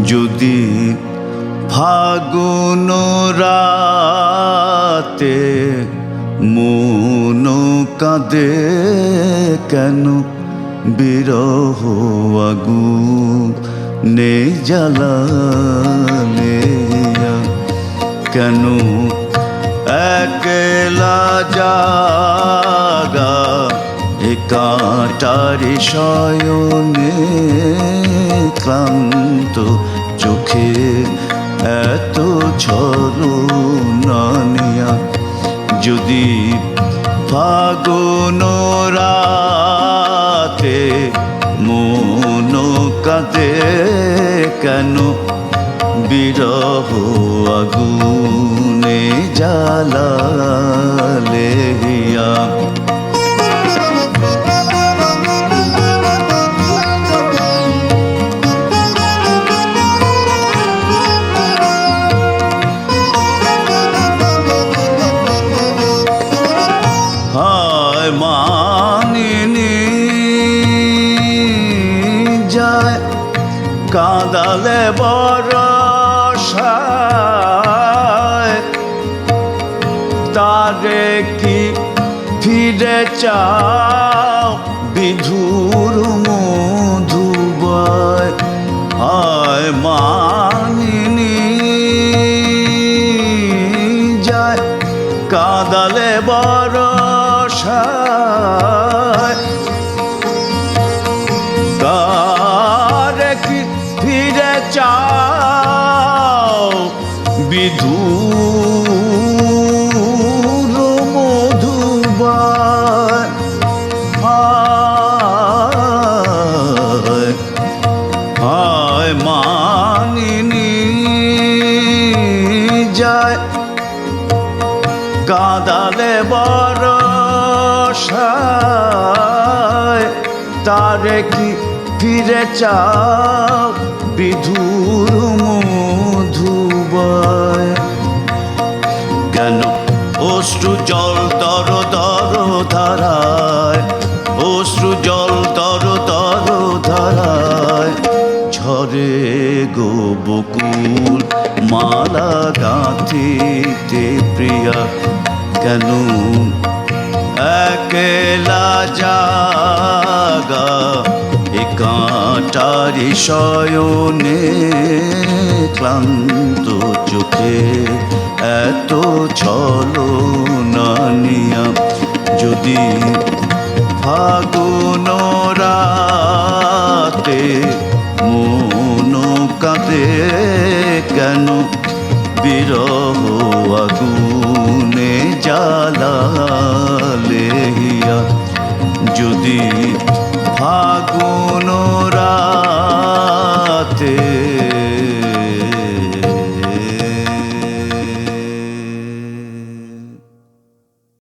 যদি ফাগুন রাতে মন কাঁদে কেন? বিরহ আগু নে জ্বালালে কেন? একলা জাগা এ কাঁটারি ক্লান্ত চোখে এত ছলো নানিয়া যদি ফাগুন রাতে মন কাঁদে কেন? বিরহ আগুনে জ্বালালে কাঁদালে বরসায় তারে কি ফিরে চাও বিধুর মধুবায়? হায় মানিনি যায় কাঁদালে বরসায় ফিরে চাও হায় মানিনি যায় বরসায় তারে কি ফিরে চাও? বিধুর মধুবায়। কেন অশ্রু জল তর তর ধারায়, অশ্রু জল তর তর ধারায়। ঝরে গো বকুল মালা গাঁথিতে প্রিয়া। কেন একলা জাগা এ কাঁটারি শয়নে ক্লান্ত চোখে এত ছলো নানিয়া যদি ফাগুন রাতে মন কাঁদে কেন? বিরহ আগুনে জ্বালালে হিয়া। যদি ফাগুন রাতে